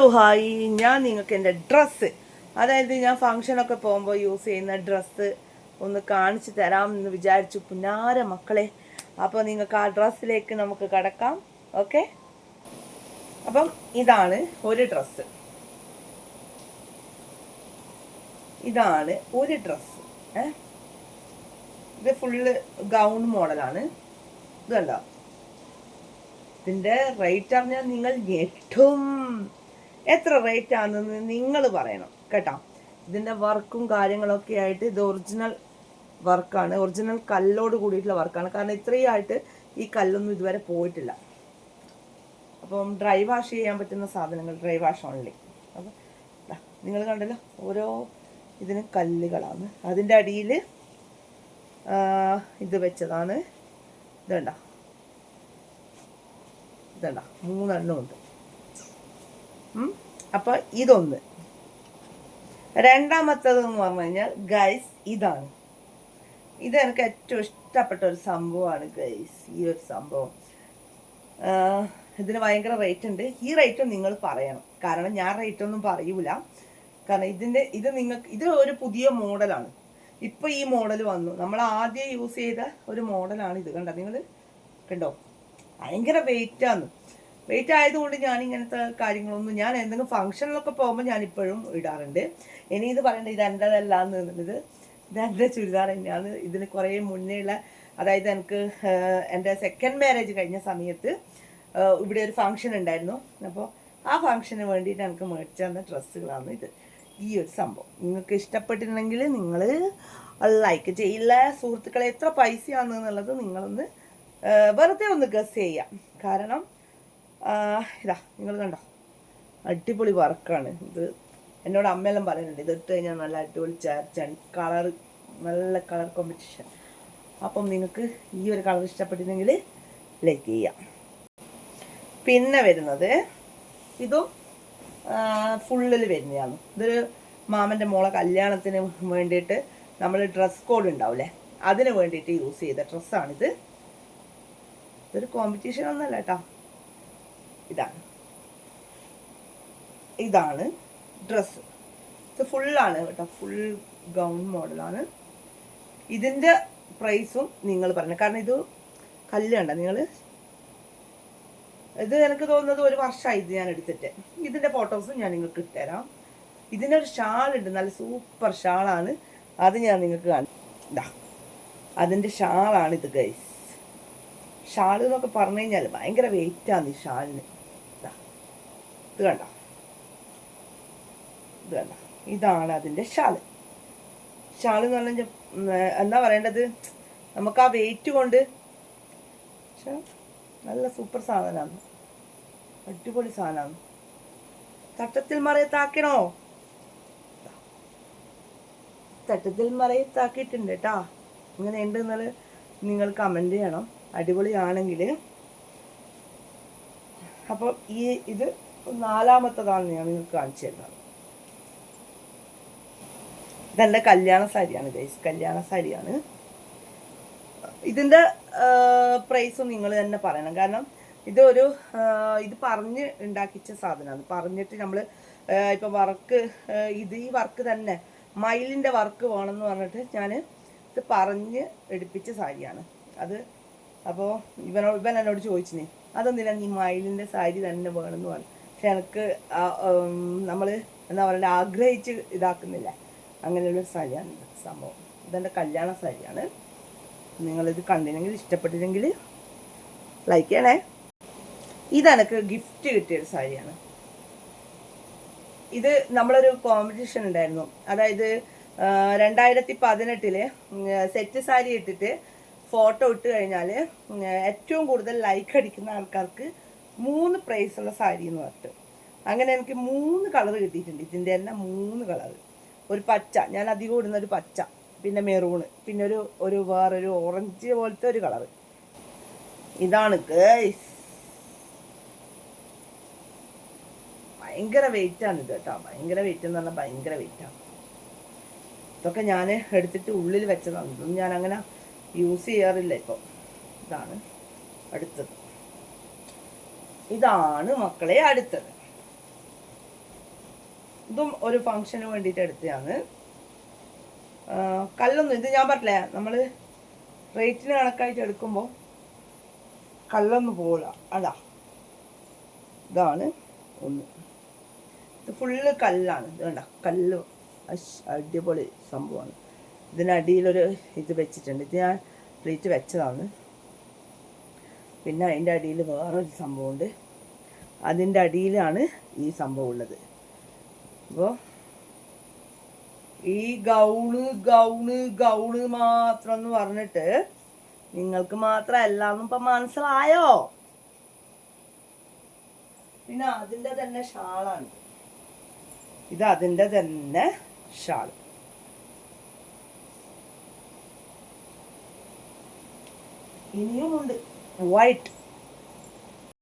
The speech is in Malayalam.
ഹലോ ഹായ് ഞാൻ നിങ്ങൾക്ക് എന്റെ ഡ്രസ്സ്. അതായത് ഞാൻ ഫങ്ഷനൊക്കെ പോകുമ്പോൾ യൂസ് ചെയ്യുന്ന ഡ്രസ്സ് ഒന്ന് കാണിച്ചു തരാം എന്ന് വിചാരിച്ചു പുന്നാര മക്കളെ. അപ്പോൾ നിങ്ങൾക്ക് ആ ഡ്രസ്സിലേക്ക് നമുക്ക് കടക്കാം. ഓക്കെ അപ്പം ഇതാണ് ഒരു ഡ്രസ്സ്. ഇതാണ് ഒരു ഡ്രസ്സ്. ഏ? ഇത് ഫുള്ള് ഗൗൺ മോഡലാണ് ഇത് കണ്ടോ? ഇതിന്റെ റേറ്റ് അറിഞ്ഞാൽ നിങ്ങൾ ഞെട്ടും. എത്ര റേറ്റ് ആണെന്ന് നിങ്ങൾ പറയണം കേട്ടോ? ഇതിന്റെ വർക്കും കാര്യങ്ങളൊക്കെ ആയിട്ട് ഇത് ഒറിജിനൽ വർക്കാണ്. ഒറിജിനൽ കല്ലോട് കൂടിയിട്ടുള്ള വർക്കാണ്. കാരണം ഇത്രയും ആയിട്ട് ഈ കല്ലൊന്നും ഇതുവരെ പോയിട്ടില്ല. അപ്പം ഡ്രൈ വാഷ് ചെയ്യാൻ പറ്റുന്ന സാധനങ്ങൾ ഡ്രൈ വാഷ് ഓൺലി അപ്പം നിങ്ങൾ കണ്ടല്ലോ ഓരോ ഇതിന് കല്ലുകളാണ്. അതിന്റെ അടിയിൽ ഇത് വെച്ചതാണ്. ഇതുണ്ട? ഇതുണ്ട? മൂന്നെണ്ണം ഉണ്ട്. ഉം. അപ്പൊ ഇതൊന്ന്. രണ്ടാമത്തത് എന്ന് പറഞ്ഞു കഴിഞ്ഞാൽ ഗൈസ് ഇതാണ്. ഇത് എനിക്ക് ഏറ്റവും ഇഷ്ടപ്പെട്ട ഒരു സംഭവമാണ് ഗൈസ് ഈ ഒരു സംഭവം. ഇതിന് ഭയങ്കര റേറ്റ് ഉണ്ട്. ഈ റേറ്റ് നിങ്ങൾ പറയണം. കാരണം ഞാൻ റേറ്റ് ഒന്നും പറയൂല. കാരണം ഇതിന്റെ ഇത് നിങ്ങൾക്ക് ഇത് ഒരു പുതിയ മോഡലാണ് ഇപ്പൊ ഈ മോഡൽ വന്നു. നമ്മൾ ആദ്യം യൂസ് ചെയ്ത ഒരു മോഡലാണ് ഇത്. കണ്ടോ? നിങ്ങൾ കണ്ടോ? ഭയങ്കര വെയിറ്റ് ആണ്. വെയിറ്റ് ആയതുകൊണ്ട് ഞാൻ ഇങ്ങനത്തെ കാര്യങ്ങളൊന്നും ഞാൻ എന്തെങ്കിലും ഫംഗ്ഷനിലൊക്കെ പോകുമ്പോൾ ഞാൻ ഇപ്പോഴും ഇടാറുണ്ട്. ഇനി ഇത് പറയണ്ട ഇത് എന്റെതല്ല എന്നുള്ളത് ഇത് എന്റെ ചുരിദാർ തന്നെയാണ്. ഇതിന് കുറേ മുന്നേയുള്ള അതായത് എനിക്ക് എന്റെ സെക്കൻഡ് മാരേജ് കഴിഞ്ഞ സമയത്ത് ഇവിടെ ഒരു ഫംഗ്ഷൻ ഉണ്ടായിരുന്നു. അപ്പോൾ ആ ഫംഗ്ഷന് വേണ്ടിയിട്ട് എനിക്ക് മേടിച്ചു തന്ന ഡ്രസ്സുകളാണ് ഇത്. ഈ ഒരു സംഭവം. നിങ്ങൾക്ക് ഇഷ്ടപ്പെട്ടിട്ടുണ്ടെങ്കിൽ നിങ്ങൾ ലൈക്ക് ചെയ്യില്ല. സുഹൃത്തുക്കളെ എത്ര പൈസയാണെന്നുള്ളത് നിങ്ങളൊന്ന് വെറുതെ ഒന്ന് ഗസ് ചെയ്യാം. കാരണം ഇതാ നിങ്ങൾ കണ്ടോ? അടിപൊളി വർക്കാണ് ഇത്. എന്നോട് അമ്മയെല്ലാം പറയുന്നുണ്ട് ഇത് ഇട്ട് കഴിഞ്ഞാൽ നല്ല അടിപൊളി ചേർച്ചാണ് കളർ നല്ല കളർ കോമ്പറ്റീഷൻ അപ്പം നിങ്ങൾക്ക് ഈ ഒരു കളർ ഇഷ്ടപ്പെട്ടിരുന്നെങ്കിൽ ലൈക്ക് ചെയ്യാം. പിന്നെ വരുന്നത് ഇതും ഫുള്ളിൽ വരുന്നതാണ്. ഇതൊരു മാമന്റെ മോളെ കല്യാണത്തിന് വേണ്ടിയിട്ട് നമ്മൾ ഡ്രസ് കോഡ് ഉണ്ടാവില്ലേ അതിന് വേണ്ടിയിട്ട് യൂസ് ചെയ്ത ഡ്രസ്സാണിത് ഇതൊരു കോമ്പറ്റീഷൻ ഒന്നല്ല കേട്ടോ. ഇതാണ്. ഇതാണ് ഡ്രസ്സ് ഇത് ഫുള്ളാണ് കേട്ടോ. ഫുൾ ഗൗൺ മോഡലാണ് ഇതിന്റെ പ്രൈസും നിങ്ങൾ പറഞ്ഞു കാരണം ഇത് കല്ല് നിങ്ങൾ ഇത് എനിക്ക് തോന്നുന്നത് ഒരു വർഷമായി ഇത് ഞാൻ എടുത്തിട്ട്. ഇതിന്റെ ഫോട്ടോസും ഞാൻ നിങ്ങൾക്ക് ഇട്ടുതരാം ഇതിനൊരു ഷാളുണ്ട് നല്ല സൂപ്പർ ഷാളാണ് അത് ഞാൻ നിങ്ങൾക്ക് കാണും ഇതാ ഷാളാണ് ഇത് ഗൈസ് ഷാൾ എന്നൊക്കെ പറഞ്ഞു കഴിഞ്ഞാൽ ഭയങ്കര വെയിറ്റാണ് ഈ ഷാളിന് ഇത് കണ്ട? ഇത് കണ്ട? ഇതാണ് അതിന്റെ ഷാൾ. ഷാൾ എന്ന് പറഞ്ഞാൽ എന്താ പറയേണ്ടത്? നമുക്ക് ആ വെയിറ്റ് കൊണ്ട് നല്ല സൂപ്പർ സാധനമാണ്. അടിപൊളി സാധനമാണ്. തട്ടത്തിൽ മറയത്താക്കണോ തട്ടത്തിൽ മറയത്താക്കിയിട്ടുണ്ട് കേട്ടാ. ഇങ്ങനെ ഉണ്ട് എന്നാൽ നിങ്ങൾ കമന്റ് ചെയ്യണം. അടിപൊളിയാണെങ്കിൽ അപ്പോൾ ഈ ഇത് നാലാമത്തതാണ് ഞാൻ നിങ്ങൾക്ക് കാണിച്ചു തരുന്നത്. ഇതെന്റെ കല്യാണ സാരിയാണ് ഗൈസ് കല്യാണ സാരിയാണ്. ഇതിന്റെ പ്രൈസും നിങ്ങൾ തന്നെ പറയണം. കാരണം ഇതൊരു ഇത് പറഞ്ഞ് ഉണ്ടാക്കിച്ച സാധനമാണ്. പറഞ്ഞിട്ട് നമ്മൾ ഇപ്പം വർക്ക് ഇത് ഈ വർക്ക് തന്നെ മയിലിന്റെ വർക്ക് വേണമെന്ന് പറഞ്ഞിട്ട് ഞാൻ ഇത് പറഞ്ഞ് എടുപ്പിച്ച സാരിയാണ്. അത് അപ്പോൾ ഇവനോ ഇവൻ എന്നോട് ചോദിച്ചിന് അതൊന്നില്ല നീ മയിലിന്റെ സാരി തന്നെ വേണമെന്ന് പറഞ്ഞു? പക്ഷെ എനിക്ക് നമ്മൾ എന്താ പറയുക ആഗ്രഹിച്ച് ഇതാക്കുന്നില്ല. അങ്ങനെയുള്ള സാരിയാണ് സംഭവം. ഇതെന്റെ കല്യാണ സാരിയാണ്. നിങ്ങളിത് കണ്ടില്ലെങ്കിൽ ഇഷ്ടപ്പെട്ടില്ലെങ്കിൽ ലൈക്ക് ചെയ്യണേ. ഇതെനിക്ക് ഗിഫ്റ്റ് കിട്ടിയൊരു സാരിയാണ്. ഇത് നമ്മളൊരു കോമ്പറ്റീഷൻ ഉണ്ടായിരുന്നു. അതായത് രണ്ടായിരത്തി പതിനെട്ടിൽ സെറ്റ് സാരി ഇട്ടിട്ട് ഫോട്ടോ ഇട്ട് കഴിഞ്ഞാൽ ഏറ്റവും കൂടുതൽ ലൈക്ക് അടിക്കുന്ന ആൾക്കാർക്ക് മൂന്ന് പ്രൈസ് ഉള്ള സാരി എന്ന് പറഞ്ഞിട്ട്. അങ്ങനെ എനിക്ക് മൂന്ന് കളർ കിട്ടിയിട്ടുണ്ട്. ഇതിന്റെ തന്നെ മൂന്ന് കളർ ഒരു പച്ച. ഞാൻ അധികം ഇടുന്ന ഒരു പച്ച. പിന്നെ മെറൂണ് പിന്നെ ഒരു ഒരു വേറൊരു ഓറഞ്ച് പോലത്തെ ഒരു കളർ ഇതാണ് ഗേസ് ഭയങ്കര വെയിറ്റ് ആണ് ഇത് കേട്ടോ. ഭയങ്കര വെയിറ്റ് എന്ന് പറഞ്ഞാൽ ഭയങ്കര വെയിറ്റ് ആണ്. ഇതൊക്കെ ഞാൻ എടുത്തിട്ട് ഉള്ളിൽ വെച്ചതാണ്. ഞാൻ അങ്ങനെ യൂസ് ചെയ്യാറില്ല ഇപ്പോൾ ഇതാണ് അടുത്തത്. ഇതാണ് മക്കളെ അടുത്തത്. ഇതും ഒരു ഫങ്ഷന് വേണ്ടിയിട്ട് എടുത്തതാണ്. കല്ലൊന്നും ഇത് ഞാൻ പറഞ്ഞില്ലേ നമ്മൾ റേറ്റിന് കണക്കായിട്ട് എടുക്കുമ്പോൾ കല്ലൊന്നും പോകില്ല അതാ. ഇതാണ് ഒന്ന്. ഇത് ഫുള്ള് കല്ലാണ്. ഇത് വേണ്ട കല്ല്. അടിപൊളി സംഭവമാണ്. ഇതിനടിയിലൊരു ഇത് വെച്ചിട്ടുണ്ട്. ഇത് ഞാൻ പ്ലേറ്റ് വെച്ചതാണ്. പിന്നെ അതിന്റെ അടിയിൽ വേറൊരു സംഭവമുണ്ട്. അതിന്റെ അടിയിലാണ് ഈ സംഭവം ഉള്ളത്. അപ്പോൾ ഈ ഗൗണ് ഗൗണ് ഗൗണ് മാത്രം എന്ന് പറഞ്ഞിട്ട് നിങ്ങൾക്ക് മാത്രം എല്ലാന്നും ഇപ്പം മനസ്സിലായോ? പിന്നെ അതിന്റെ തന്നെ ഷാളാണ്. ഇത് അതിന്റെ തന്നെ ഷാൾ ഇനിയുമുണ്ട് white